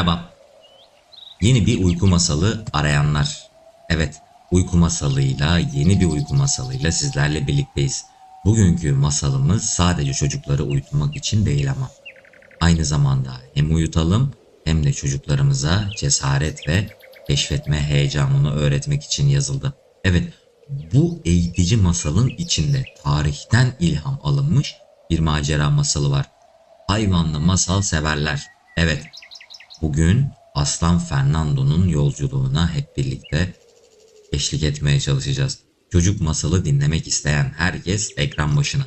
Merhaba. Yeni bir uyku masalı arayanlar. Evet, uyku masalıyla, yeni bir uyku masalıyla sizlerle birlikteyiz. Bugünkü masalımız sadece çocukları uyutmak için değil ama. Aynı zamanda hem uyutalım hem de çocuklarımıza cesaret ve keşfetme heyecanını öğretmek için yazıldı. Evet, bu eğitici masalın içinde tarihten ilham alınmış bir macera masalı var. Hayvanlı masal severler. Evet, bugün Aslan Fernando'nun yolculuğuna hep birlikte eşlik etmeye çalışacağız. Çocuk masalı dinlemek isteyen herkes ekran başına.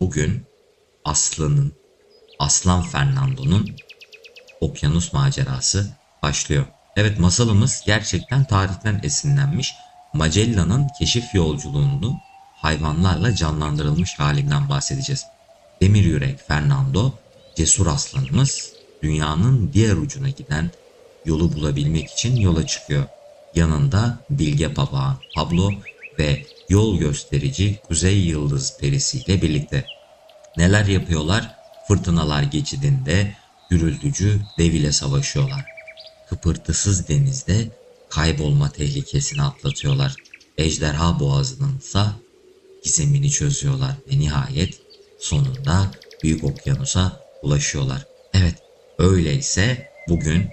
Bugün Aslan'ın, Aslan Fernando'nun okyanus macerası başlıyor. Evet masalımız gerçekten tarihten esinlenmiş. Magellan'ın keşif yolculuğunu hayvanlarla canlandırılmış halinden bahsedeceğiz. Demir Yürek Fernando, cesur aslanımız dünyanın diğer ucuna giden yolu bulabilmek için yola çıkıyor. Yanında Bilge Papağan Pablo ve yol gösterici Kuzey Yıldız perisiyle birlikte. Neler yapıyorlar? Fırtınalar geçidinde gürültücü dev ile savaşıyorlar. Kıpırtısız denizde kaybolma tehlikesini atlatıyorlar. Ejderha boğazının ise gizemini çözüyorlar ve nihayet sonunda büyük okyanusa ulaşıyorlar. Evet, öyleyse bugün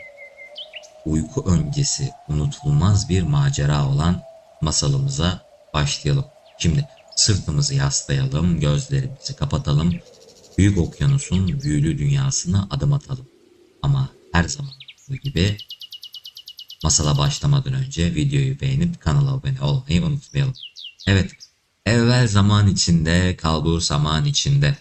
uyku öncesi unutulmaz bir macera olan masalımıza başlayalım. Şimdi sırtımızı yaslayalım, gözlerimizi kapatalım, büyük okyanusun büyülü dünyasına adım atalım. Ama her zaman olduğu gibi masala başlamadan önce videoyu beğenip kanala abone olmayı unutmayalım. Evet, evvel zaman içinde, kalbur zaman içinde.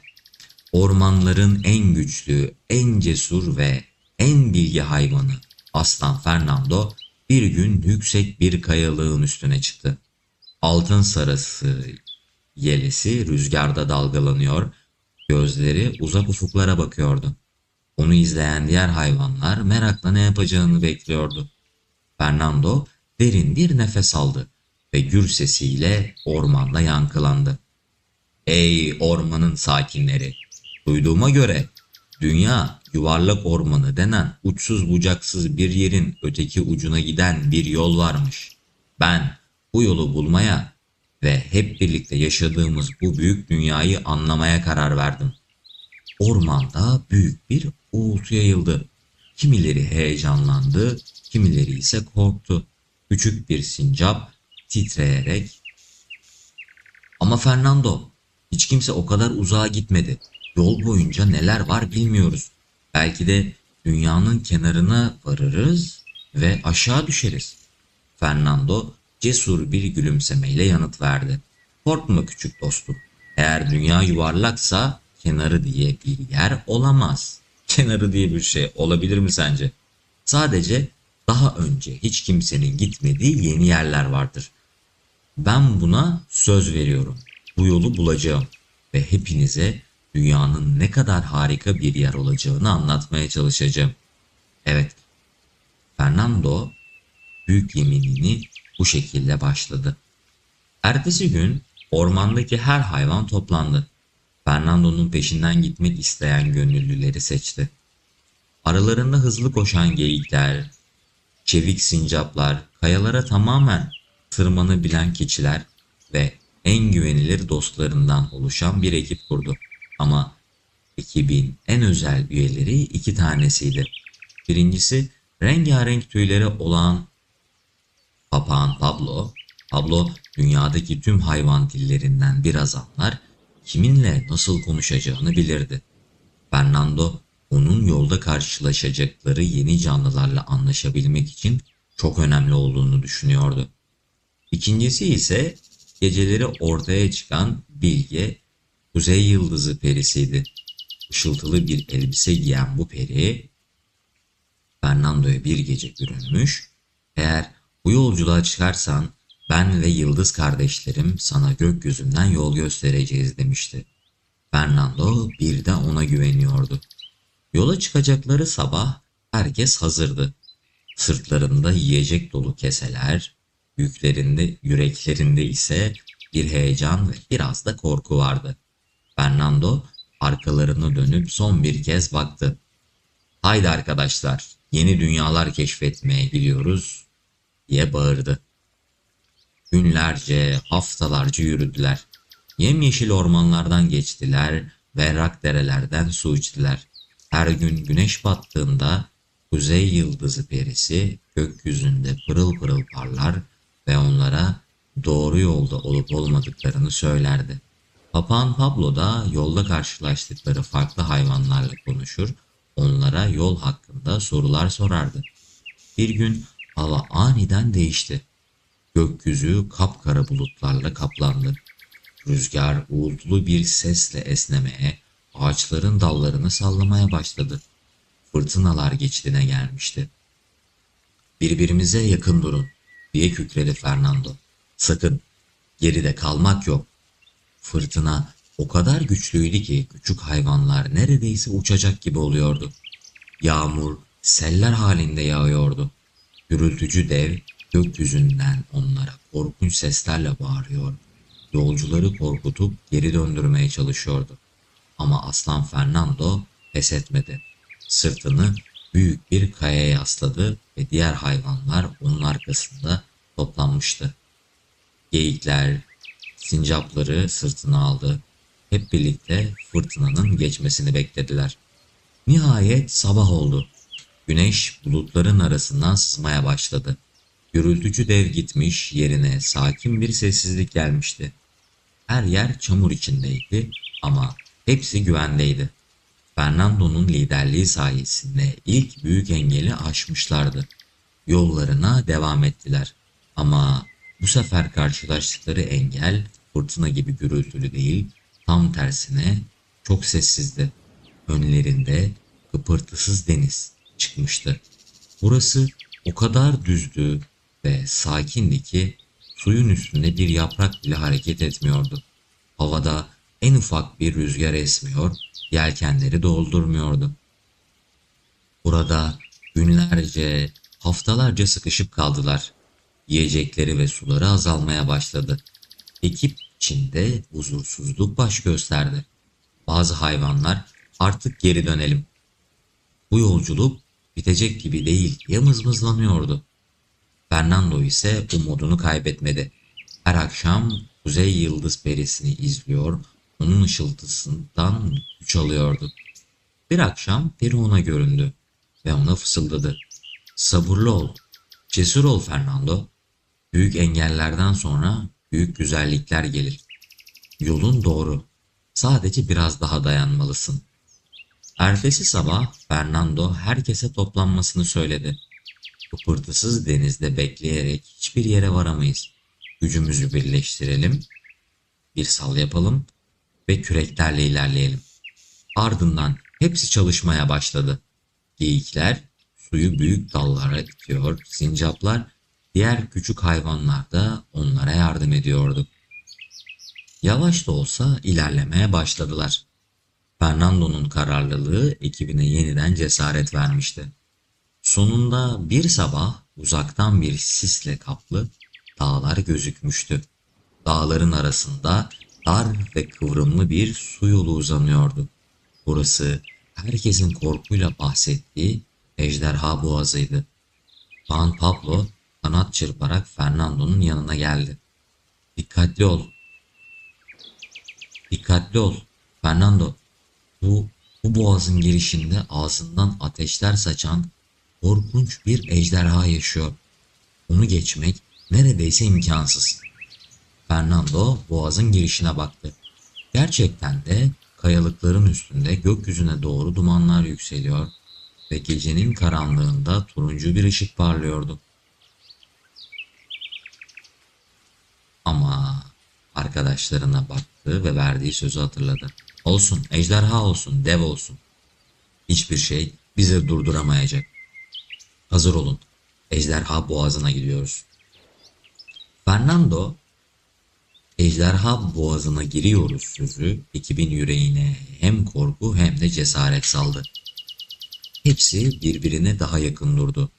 Ormanların en güçlü, en cesur ve en bilgi hayvanı Aslan Fernando bir gün yüksek bir kayalığın üstüne çıktı. Altın sarısı yelesi rüzgarda dalgalanıyor, gözleri uzak ufuklara bakıyordu. Onu izleyen diğer hayvanlar merakla ne yapacağını bekliyordu. Fernando derin bir nefes aldı ve gür sesiyle ormanda yankılandı. Ey ormanın sakinleri! Duyduğuma göre dünya yuvarlak ormanı denen uçsuz bucaksız bir yerin öteki ucuna giden bir yol varmış. Ben bu yolu bulmaya ve hep birlikte yaşadığımız bu büyük dünyayı anlamaya karar verdim. Ormanda büyük bir uğultu yayıldı. Kimileri heyecanlandı, kimileri ise korktu. Küçük bir sincap titreyerek ama Fernando hiç kimse o kadar uzağa gitmedi. Yol boyunca neler var bilmiyoruz. Belki de dünyanın kenarına varırız ve aşağı düşeriz. Fernando cesur bir gülümsemeyle yanıt verdi. Korkma küçük dostum. Eğer dünya yuvarlaksa kenarı diye bir yer olamaz. Kenarı diye bir şey olabilir mi sence? Sadece daha önce hiç kimsenin gitmediği yeni yerler vardır. Ben buna söz veriyorum. Bu yolu bulacağım ve hepinize dünyanın ne kadar harika bir yer olacağını anlatmaya çalışacağım. Evet, Fernando büyük yeminini bu şekilde başladı. Ertesi gün ormandaki her hayvan toplandı. Fernando'nun peşinden gitmek isteyen gönüllüleri seçti. Aralarında hızlı koşan geyikler, çevik sincaplar, kayalara tamamen tırmanabilen keçiler ve en güvenilir dostlarından oluşan bir ekip kurdu. Ama ekibin en özel üyeleri iki tanesiydi. Birincisi rengarenk tüyleri olan papağan Pablo. Pablo dünyadaki tüm hayvan dillerinden biraz anlar, kiminle nasıl konuşacağını bilirdi. Fernando onun yolda karşılaşacakları yeni canlılarla anlaşabilmek için çok önemli olduğunu düşünüyordu. İkincisi ise geceleri ortaya çıkan Bilge Kuzey Yıldızı perisiydi. Işıltılı bir elbise giyen bu peri Fernando'ya bir gece görünmüş. Eğer bu yolculuğa çıkarsan ben ve Yıldız kardeşlerim sana gökyüzünden yol göstereceğiz demişti. Fernando bir de ona güveniyordu. Yola çıkacakları sabah herkes hazırdı. Sırtlarında yiyecek dolu keseler, yüklerinde, yüreklerinde ise bir heyecan ve biraz da korku vardı. Fernando arkalarını dönüp son bir kez baktı. Haydi arkadaşlar, Yeni dünyalar keşfetmeye gidiyoruz diye bağırdı. Günlerce, haftalarca yürüdüler. Yemyeşil ormanlardan geçtiler, berrak derelerden su içtiler. Her gün güneş battığında kuzey yıldızı perisi gökyüzünde pırıl pırıl parlar ve onlara doğru yolda olup olmadıklarını söylerdi. Papağan Pablo da yolda karşılaştıkları farklı hayvanlarla konuşur, onlara yol hakkında sorular sorardı. Bir gün hava aniden değişti. Gökyüzü kapkara bulutlarla kaplandı. Rüzgar uğultulu bir sesle esnemeye, ağaçların dallarını sallamaya başladı. Fırtınalar geçtiğine gelmişti. Birbirimize yakın durun diye kükredi Fernando. Sakın geride kalmak yok. Fırtına o kadar güçlüydü ki küçük hayvanlar neredeyse uçacak gibi oluyordu. Yağmur seller halinde yağıyordu. Gürültücü dev gökyüzünden onlara korkunç seslerle bağırıyor. Yolcuları korkutup geri döndürmeye çalışıyordu. Ama aslan Fernando pes etmedi. Sırtını büyük bir kayaya yasladı ve diğer hayvanlar onun arkasında toplanmıştı. Geyikler, sincapları sırtına aldı. Hep birlikte fırtınanın geçmesini beklediler. Nihayet sabah oldu. Güneş bulutların arasından sızmaya başladı. Gürültücü dev gitmiş, yerine sakin bir sessizlik gelmişti. Her yer çamur içindeydi ama hepsi güvendeydi. Fernando'nun liderliği sayesinde ilk büyük engeli aşmışlardı. Yollarına devam ettiler. Ama bu sefer karşılaştıkları engel fırtına gibi gürültülü değil, tam tersine çok sessizdi. Önlerinde kıpırtısız deniz çıkmıştı. Burası o kadar düzdü ve sakindi ki suyun üstünde bir yaprak bile hareket etmiyordu. Havada en ufak bir rüzgar esmiyor, yelkenleri doldurmuyordu. Burada günlerce, haftalarca sıkışıp kaldılar. Yiyecekleri ve suları azalmaya başladı. Ekip içinde huzursuzluk baş gösterdi. Bazı hayvanlar artık geri dönelim. Bu yolculuk bitecek gibi değil diye mızmızlanıyordu. Fernando ise umudunu kaybetmedi. Her akşam Kuzey Yıldız Perisi'ni izliyor, onun ışıltısından güç alıyordu. Bir akşam peri ona göründü ve ona fısıldadı. Sabırlı ol, cesur ol Fernando. Büyük engellerden sonra büyük güzellikler gelir. Yolun doğru. Sadece biraz daha dayanmalısın. Ertesi sabah Fernando herkese toplanmasını söyledi. Kıpırtısız denizde bekleyerek hiçbir yere varamayız. Gücümüzü birleştirelim, bir sal yapalım ve küreklerle ilerleyelim. Ardından hepsi çalışmaya başladı. Geyikler suyu büyük dallara itiyor, sincaplar diğer küçük hayvanlar da onlara yardım ediyordu. Yavaş da olsa ilerlemeye başladılar. Fernando'nun kararlılığı ekibine yeniden cesaret vermişti. Sonunda bir sabah uzaktan bir sisle kaplı dağlar gözükmüştü. Dağların arasında dar ve kıvrımlı bir su yolu uzanıyordu. Burası herkesin korkuyla bahsettiği ejderha boğazıydı. Juan Pablo kanat çırparak Fernando'nun yanına geldi. Dikkatli ol. Dikkatli ol. Fernando, bu, bu boğazın girişinde ağzından ateşler saçan korkunç bir ejderha yaşıyor. Onu geçmek neredeyse imkansız. Fernando boğazın girişine baktı. Gerçekten de kayalıkların üstünde gökyüzüne doğru dumanlar yükseliyor ve gecenin karanlığında turuncu bir ışık parlıyordu. Ama arkadaşlarına baktı ve verdiği sözü hatırladı. Olsun, ejderha olsun, dev olsun. Hiçbir şey bizi durduramayacak. Hazır olun. Ejderha boğazına gidiyoruz. Fernando Ejderha boğazına giriyoruz sözü ekibin yüreğine hem korku hem de cesaret saldı. Hepsi birbirine daha yakın durdu.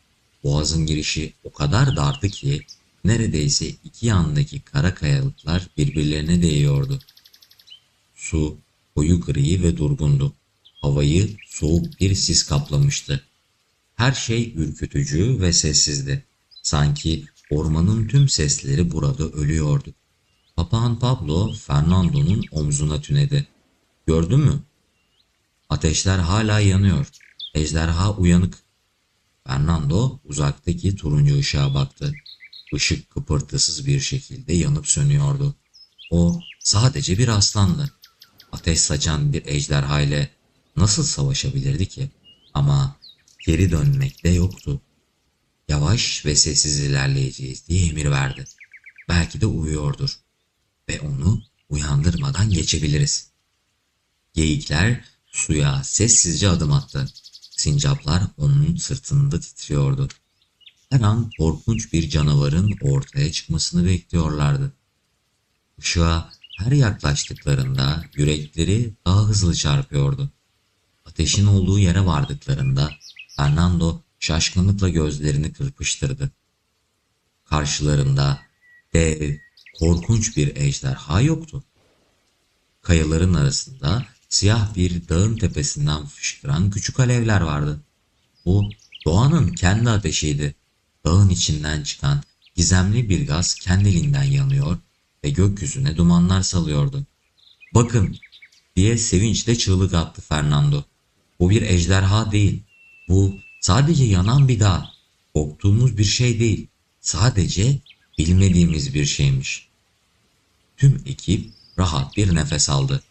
Boğazın girişi o kadar dardı ki neredeyse iki yandaki kara kayalıklar birbirlerine değiyordu. Su koyu gri ve durgundu. Havayı soğuk bir sis kaplamıştı. Her şey ürkütücü ve sessizdi. Sanki ormanın tüm sesleri burada ölüyordu. Papağan Pablo Fernando'nun omzuna tünedi. Gördün mü? Ateşler hala yanıyor. Ejderha uyanık. Fernando uzaktaki turuncu ışığa baktı. Işık kıpırtısız bir şekilde yanıp sönüyordu. O sadece bir aslandı. Ateş saçan bir ejderha ile nasıl savaşabilirdi ki? Ama geri dönmek de yoktu. Yavaş ve sessiz ilerleyeceğiz diye emir verdi. Belki de uyuyordur ve onu uyandırmadan geçebiliriz. Geyikler suya sessizce adım attı. Sincaplar onun sırtında titriyordu. Her an korkunç bir canavarın ortaya çıkmasını bekliyorlardı. Işığa her yaklaştıklarında yürekleri daha hızlı çarpıyordu. Ateşin olduğu yere vardıklarında Fernando şaşkınlıkla gözlerini kırpıştırdı. Karşılarında dev, korkunç bir ejderha yoktu. Kayaların arasında siyah bir dağın tepesinden fışkıran küçük alevler vardı. Bu doğanın kendi ateşiydi. Dağın içinden çıkan gizemli bir gaz kendiliğinden yanıyor ve gökyüzüne dumanlar salıyordu. Bakın diye sevinçle çığlık attı Fernando. Bu bir ejderha değil. Bu sadece yanan bir dağ. Korktuğumuz bir şey değil. Sadece bilmediğimiz bir şeymiş. Tüm ekip rahat bir nefes aldı.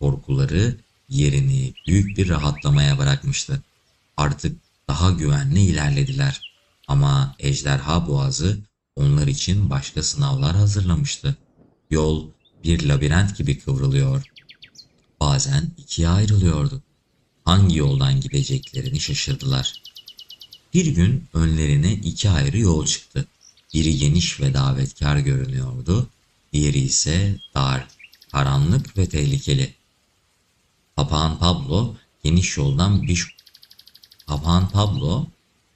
Korkuları yerini büyük bir rahatlamaya bırakmıştı. Artık daha güvenli ilerlediler. Ama ejderha boğazı onlar için başka sınavlar hazırlamıştı. Yol bir labirent gibi kıvrılıyor. Bazen ikiye ayrılıyordu. Hangi yoldan gideceklerini şaşırdılar. Bir gün önlerine iki ayrı yol çıktı. Biri geniş ve davetkar görünüyordu, diğeri ise dar, karanlık ve tehlikeli. Papağan Pablo geniş yoldan bir Papağan Pablo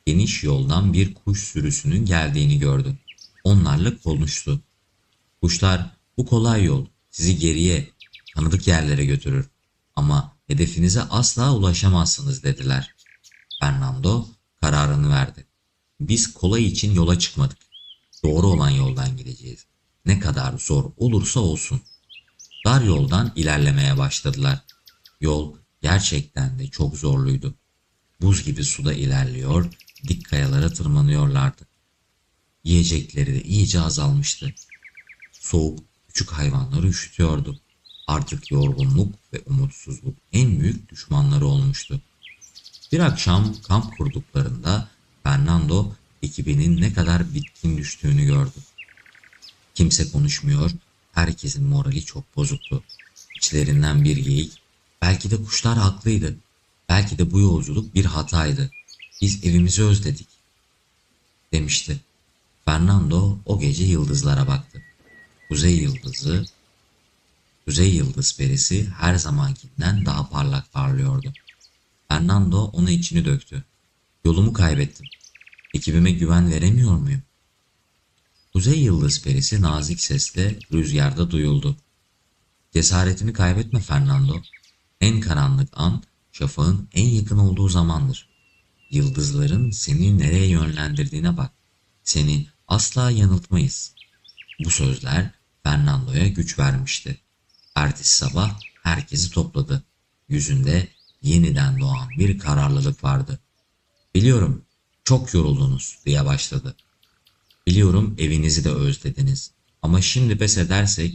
geniş yoldan bir kuş sürüsünün geldiğini gördü. Onlarla konuştu. Kuşlar bu kolay yol sizi geriye, tanıdık yerlere götürür. Ama hedefinize asla ulaşamazsınız dediler. Fernando kararını verdi. Biz kolay için yola çıkmadık. Doğru olan yoldan gideceğiz. Ne kadar zor olursa olsun. Dar yoldan ilerlemeye başladılar. Yol gerçekten de çok zorluydu. Buz gibi suda ilerliyor, dik kayalara tırmanıyorlardı. Yiyecekleri de iyice azalmıştı. Soğuk küçük hayvanları üşütüyordu. Artık yorgunluk ve umutsuzluk en büyük düşmanları olmuştu. Bir akşam kamp kurduklarında Fernando ekibinin ne kadar bitkin düştüğünü gördü. Kimse konuşmuyor, herkesin morali çok bozuktu. İçlerinden bir geyik, belki de kuşlar haklıydı. Belki de bu yolculuk bir hataydı. Biz evimizi özledik, demişti. Fernando o gece yıldızlara baktı. Kuzey yıldızı, Kuzey yıldız perisi her zamankinden daha parlak parlıyordu. Fernando ona içini döktü. Yolumu kaybettim. Ekibime güven veremiyor muyum? Kuzey yıldız perisi nazik sesle rüzgarda duyuldu. Cesaretini kaybetme Fernando. En karanlık an şafağın en yakın olduğu zamandır. Yıldızların seni nereye yönlendirdiğine bak. Seni asla yanıltmayız. Bu sözler Fernando'ya güç vermişti. Ertesi sabah herkesi topladı. Yüzünde yeniden doğan bir kararlılık vardı. Biliyorum çok yoruldunuz diye başladı. Biliyorum evinizi de özlediniz. Ama şimdi pes edersek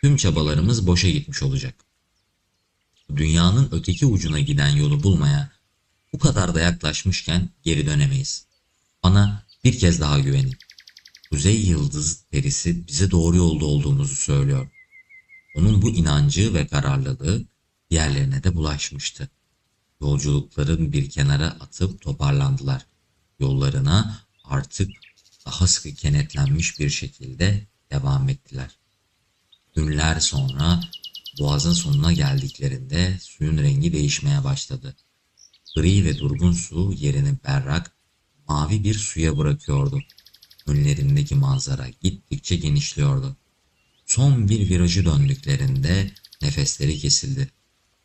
tüm çabalarımız boşa gitmiş olacak. Dünyanın öteki ucuna giden yolu bulmaya bu kadar da yaklaşmışken geri dönemeyiz. Bana bir kez daha güvenin. Kuzey Yıldız perisi bize doğru yolda olduğumuzu söylüyor. Onun bu inancı ve kararlılığı diğerlerine de bulaşmıştı. Yolculukların bir kenara atıp toparlandılar. Yollarına artık daha sıkı kenetlenmiş bir şekilde devam ettiler. Günler sonra boğazın sonuna geldiklerinde suyun rengi değişmeye başladı. Gri ve durgun su yerini berrak, mavi bir suya bırakıyordu. Önlerindeki manzara gittikçe genişliyordu. Son bir virajı döndüklerinde nefesleri kesildi.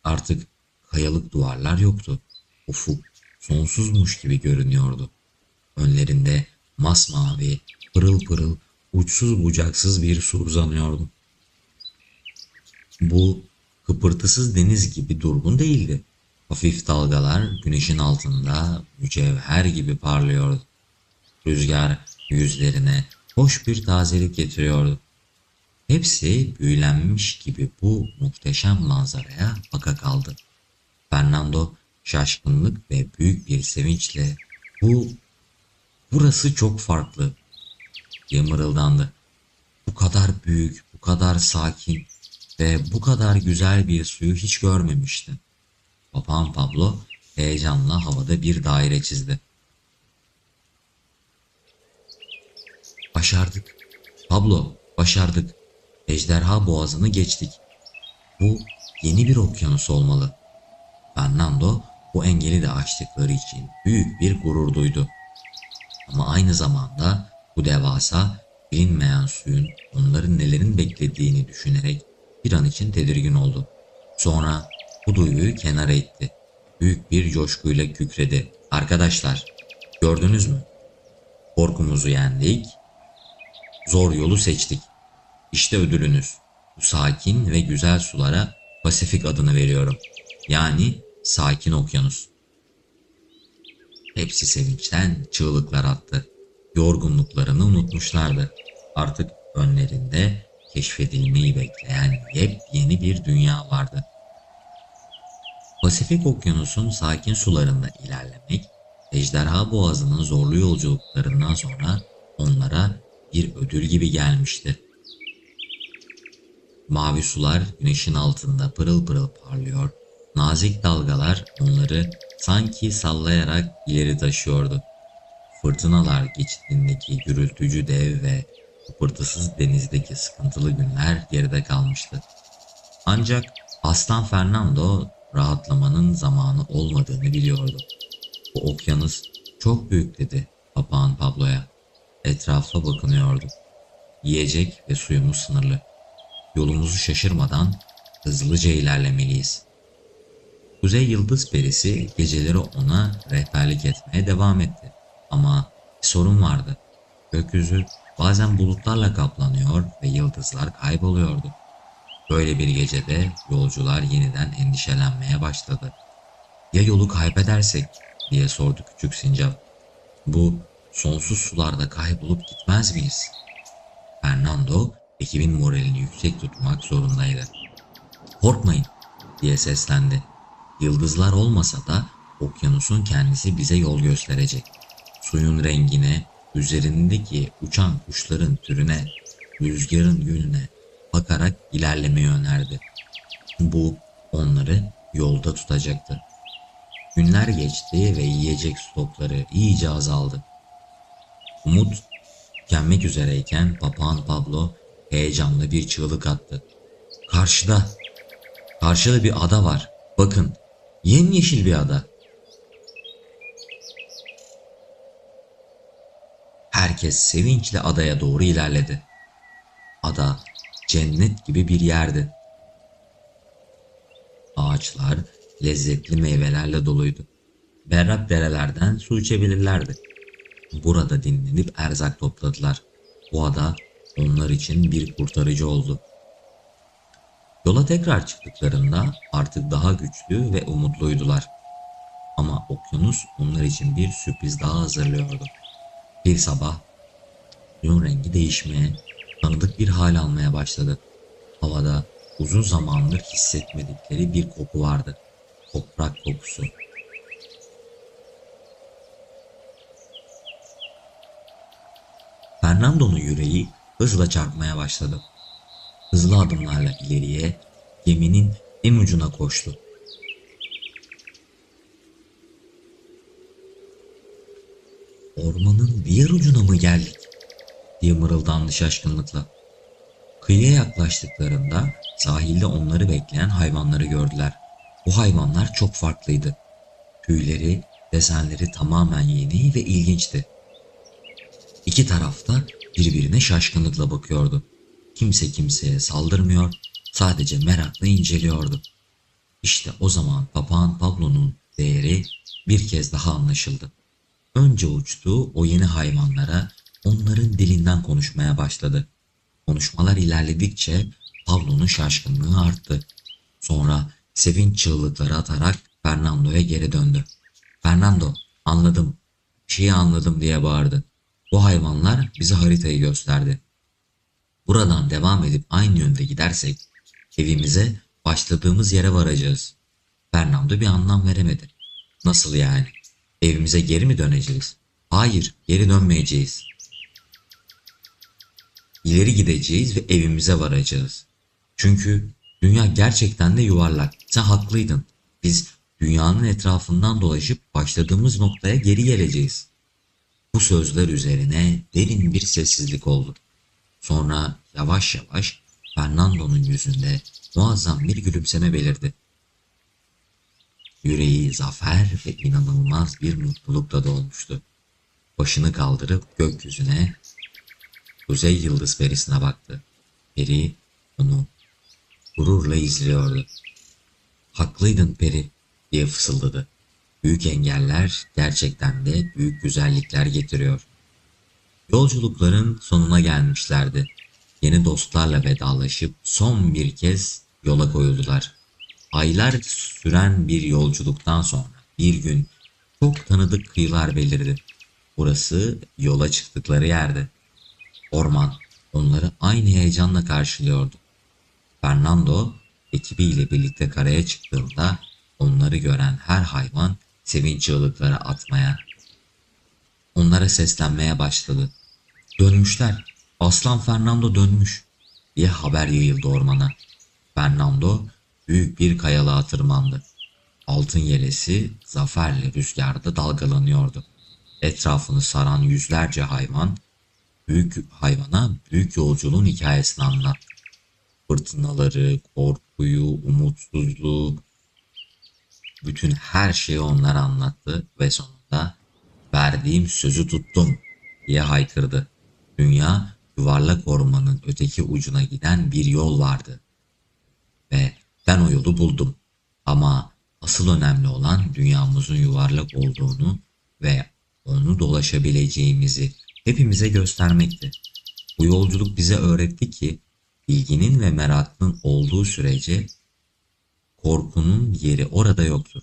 Artık kayalık duvarlar yoktu. Ufuk sonsuzmuş gibi görünüyordu. Önlerinde masmavi, pırıl pırıl, uçsuz bucaksız bir su uzanıyordu. Bu kıpırtısız deniz gibi durgun değildi. Hafif dalgalar güneşin altında mücevher gibi parlıyordu. Rüzgar yüzlerine hoş bir tazelik getiriyordu. Hepsi büyülenmiş gibi bu muhteşem manzaraya baka kaldı. Fernando şaşkınlık ve büyük bir sevinçle bu burası çok farklı diye mırıldandı. Bu kadar büyük, bu kadar sakin ve bu kadar güzel bir suyu hiç görmemiştim. Papağan Pablo heyecanla havada bir daire çizdi. Başardık. Pablo, başardık. Ejderha boğazını geçtik. Bu yeni bir okyanus olmalı. Fernando bu engeli de aştıkları için büyük bir gurur duydu. Ama aynı zamanda bu devasa bilinmeyen suyun onların nelerin beklediğini düşünerek bir an için tedirgin oldu. Sonra bu duyguyu kenara itti. Büyük bir coşkuyla kükredi. Arkadaşlar, gördünüz mü? Korkumuzu yendik. Zor yolu seçtik. İşte ödülünüz. Bu sakin ve güzel sulara Pasifik adını veriyorum. Yani sakin okyanus. Hepsi sevinçten çığlıklar attı. Yorgunluklarını unutmuşlardı. Artık önlerinde keşfedilmeyi bekleyen yepyeni bir dünya vardı. Pasifik Okyanus'un sakin sularında ilerlemek, Ejderha Boğazı'nın zorlu yolculuklarından sonra onlara bir ödül gibi gelmişti. Mavi sular güneşin altında pırıl pırıl parlıyor, nazik dalgalar onları sanki sallayarak ileri taşıyordu. Fırtınalar geçtiğindeki gürültücü dev ve kıpırtısız denizdeki sıkıntılı günler geride kalmıştı. Ancak Aslan Fernando rahatlamanın zamanı olmadığını biliyordu. Bu okyanus çok büyük dedi papağan Pablo'ya. Etrafa bakınıyordu. Yiyecek ve suyumuz sınırlı. Yolumuzu şaşırmadan hızlıca ilerlemeliyiz. Kuzey Yıldız Perisi geceleri ona rehberlik etmeye devam etti. Ama bir sorun vardı. Gökyüzü bazen bulutlarla kaplanıyor ve yıldızlar kayboluyordu. Böyle bir gecede yolcular yeniden endişelenmeye başladı. Ya yolu kaybedersek diye sordu küçük sincap. Bu sonsuz sularda kaybolup gitmez miyiz? Fernando ekibin moralini yüksek tutmak zorundaydı. Korkmayın diye seslendi. Yıldızlar olmasa da okyanusun kendisi bize yol gösterecek. Suyun rengine, üzerindeki uçan kuşların türüne, rüzgarın yönüne bakarak ilerlemeyi önerdi. Bu onları yolda tutacaktı. Günler geçti ve yiyecek stokları iyice azaldı. Umut tükenmek üzereyken papağan Pablo heyecanlı bir çığlık attı. Karşıda, karşıda bir ada var. Bakın, yemyeşil bir ada. Herkes sevinçle adaya doğru ilerledi. Ada cennet gibi bir yerdi. Ağaçlar lezzetli meyvelerle doluydu. Berrak derelerden su içebilirlerdi. Burada dinlenip erzak topladılar. Bu ada onlar için bir kurtarıcı oldu. Yola tekrar çıktıklarında artık daha güçlü ve umutluydular. Ama okyanus onlar için bir sürpriz daha hazırlıyordu. Bir sabah suyun rengi değişmeye, tanıdık bir hal almaya başladı. Havada uzun zamandır hissetmedikleri bir koku vardı. Toprak kokusu. Fernando'nun yüreği hızla çarpmaya başladı. Hızlı adımlarla ileriye geminin en ucuna koştu. Ormanın diğer ucuna mı geldik? Diye mırıldandı şaşkınlıkla. Kıyıya yaklaştıklarında sahilde onları bekleyen hayvanları gördüler. Bu hayvanlar çok farklıydı. Tüyleri, desenleri tamamen yeni ve ilginçti. İki tarafta birbirine şaşkınlıkla bakıyordu. Kimse kimseye saldırmıyor, sadece merakla inceliyordu. İşte o zaman papağan Pablo'nun değeri bir kez daha anlaşıldı. Önce uçtu o yeni hayvanlara onların dilinden konuşmaya başladı. Konuşmalar ilerledikçe Pablo'nun şaşkınlığı arttı. Sonra sevinç çığlıkları atarak Fernando'ya geri döndü. Fernando anladım, şeyi anladım diye bağırdı. Bu hayvanlar bize haritayı gösterdi. Buradan devam edip aynı yönde gidersek evimize başladığımız yere varacağız. Fernando bir anlam veremedi. Nasıl yani? Evimize geri mi döneceğiz? Hayır, geri dönmeyeceğiz. İleri gideceğiz ve evimize varacağız. Çünkü dünya gerçekten de yuvarlak. Sen haklıydın. Biz dünyanın etrafından dolaşıp başladığımız noktaya geri geleceğiz. Bu sözler üzerine derin bir sessizlik oldu. Sonra yavaş yavaş Fernando'nun yüzünde muazzam bir gülümseme belirdi. Yüreği zafer ve inanılmaz bir mutlulukla dolmuştu. Başını kaldırıp gökyüzüne, kuzey yıldız perisine baktı. Peri onu gururla izliyordu. Haklıydın peri diye fısıldadı. Büyük engeller gerçekten de büyük güzellikler getiriyor. Yolculukların sonuna gelmişlerdi. Yeni dostlarla vedalaşıp son bir kez yola koyuldular. Aylar süren bir yolculuktan sonra bir gün çok tanıdık kıyılar belirdi. Burası yola çıktıkları yerdi. Orman onları aynı heyecanla karşılıyordu. Fernando ekibiyle birlikte karaya çıktığında onları gören her hayvan sevinç çığlıkları atmaya, onlara seslenmeye başladı. Dönmüşler. Aslan Fernando dönmüş diye haber yayıldı ormana. Fernando büyük bir kayalığa tırmandı. Altın yelesi zaferle rüzgarda dalgalanıyordu. Etrafını saran yüzlerce hayvan büyük hayvana büyük yolculuğun hikayesini anlattı. Fırtınaları, korkuyu, umutsuzluğu, bütün her şeyi onlara anlattı ve sonunda verdiğim sözü tuttum diye haykırdı. Dünya yuvarlak ormanın öteki ucuna giden bir yol vardı. Ve ben o yolu buldum. Ama asıl önemli olan dünyamızın yuvarlak olduğunu ve onu dolaşabileceğimizi hepimize göstermekti. Bu yolculuk bize öğretti ki bilginin ve merakın olduğu sürece korkunun yeri orada yoktur.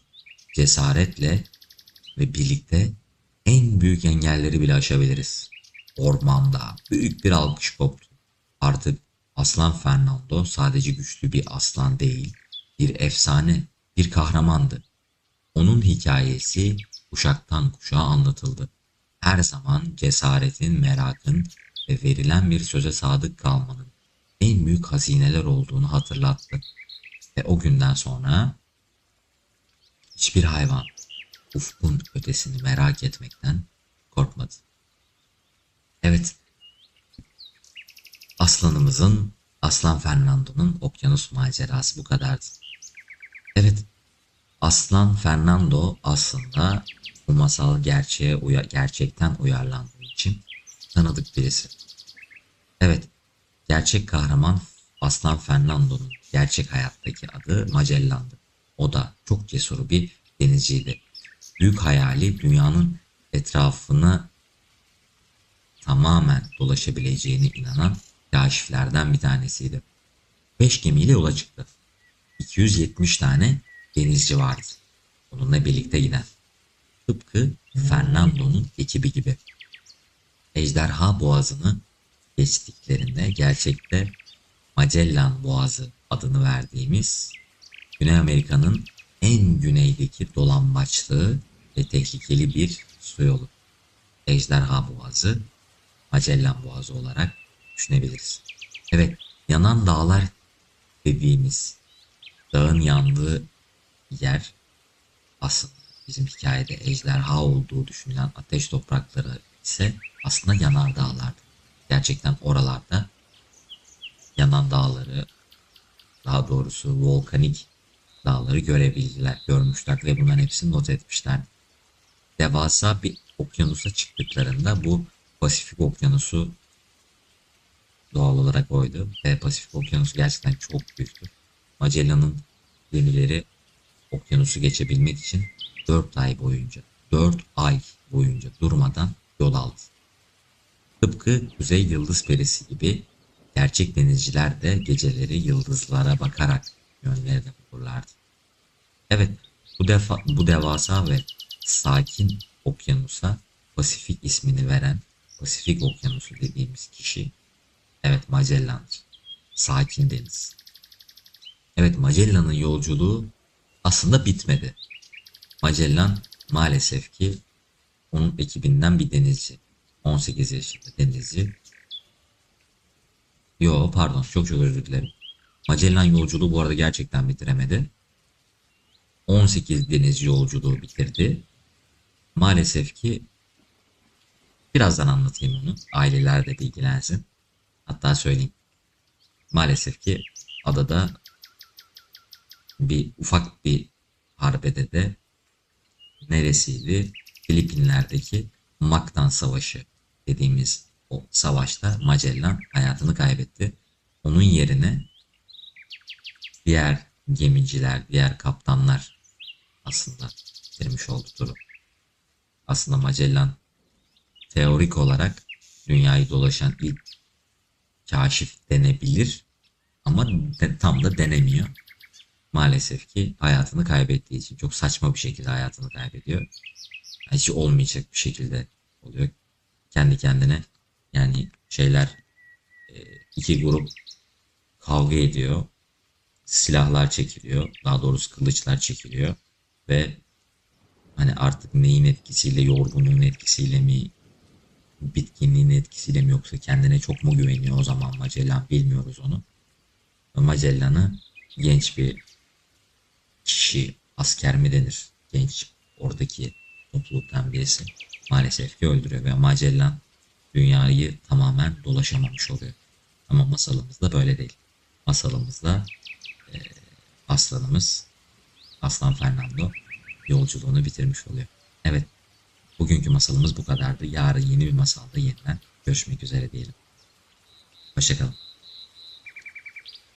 Cesaretle ve birlikte en büyük engelleri bile aşabiliriz. Ormanda büyük bir alkış koptu. Artık Aslan Fernando sadece güçlü bir aslan değil, bir efsane, bir kahramandı. Onun hikayesi kuşaktan kuşağa anlatıldı. Her zaman cesaretin, merakın ve verilen bir söze sadık kalmanın en büyük hazineler olduğunu hatırlattı. Ve o günden sonra hiçbir hayvan ufkun ötesini merak etmekten korkmadı. Evet, aslanımızın, Aslan Fernando'nun okyanus macerası bu kadardı. Evet, Aslan Fernando aslında bu masal gerçeğe uya, gerçekten uyarlandığı için tanıdık birisi. Evet, gerçek kahraman Aslan Fernando'nun gerçek hayattaki adı Magellan'dı. O da çok cesur bir denizciydi. Büyük hayali dünyanın etrafını tamamen dolaşabileceğine inanan kaşiflerden bir tanesiydi. Beş gemiyle yola çıktı. 270 tane denizci vardı. Onunla birlikte giden. Tıpkı Fernando'nun ekibi gibi. Ejderha Boğazı'nı geçtiklerinde gerçekte Magellan Boğazı adını verdiğimiz Güney Amerika'nın en güneydeki dolambaçlı ve tehlikeli bir su yolu. Ejderha Boğazı, Magellan Boğazı olarak düşünebiliriz. Evet, yanan dağlar dediğimiz dağın yandığı yer aslında bizim hikayede ejderha olduğu düşünülen ateş toprakları ise aslında yanar dağlardı. Gerçekten oralarda yanan dağları daha doğrusu volkanik dağları görebildiler, görmüşler ve bunların hepsini not etmişler. Devasa bir okyanusa çıktıklarında bu Pasifik Okyanusu doğal olarak oydu ve Pasifik Okyanusu gerçekten çok büyüktü. Magellan'ın gemileri okyanusu geçebilmek için 4 ay boyunca, 4 ay boyunca durmadan yol aldı. Tıpkı Kuzey Yıldız Perisi gibi gerçek denizciler de geceleri yıldızlara bakarak yönlerini bulurlardı. Evet, bu defa bu devasa ve sakin okyanusa Pasifik ismini veren Pasifik Okyanusu dediğimiz kişi evet Magellan'dır. Sakin deniz. Evet Magellan'ın yolculuğu aslında bitmedi. Magellan maalesef ki onun ekibinden bir denizci. 18 yaşında denizci. Yo pardon çok çok özür dilerim. Magellan yolculuğu bu arada gerçekten bitiremedi. 18 deniz yolculuğu bitirdi. Maalesef ki birazdan anlatayım onu. Aileler de bilgilensin. Hatta söyleyeyim. Maalesef ki adada bir ufak bir harbede de neresiydi? Filipinler'deki Mactan Savaşı dediğimiz o savaşta Magellan hayatını kaybetti. Onun yerine diğer gemiciler, diğer kaptanlar aslında bitirmiş oldu turu. Aslında Magellan teorik olarak dünyayı dolaşan ilk kaşif denebilir ama de, tam da denemiyor. Maalesef ki hayatını kaybettiği için çok saçma bir şekilde hayatını kaybediyor. Hiç olmayacak bir şekilde oluyor. Kendi kendine yani şeyler e, iki grup kavga ediyor. Silahlar çekiliyor. Daha doğrusu kılıçlar çekiliyor. Ve hani artık neyin etkisiyle, yorgunluğun etkisiyle mi, bitkinliğin etkisiyle mi yoksa kendine çok mu güveniyor o zaman Magellan bilmiyoruz onu. Magellan'ı genç bir kişi, asker mi denir? Genç oradaki topluluktan birisi maalesef ki öldürüyor ve Magellan dünyayı tamamen dolaşamamış oluyor. Ama masalımızda böyle değil. Masalımızda e, aslanımız Aslan Fernando yolculuğunu bitirmiş oluyor. Evet, bugünkü masalımız bu kadardı. Yarın yeni bir masalda yeniden görüşmek üzere diyelim. Hoşçakalın.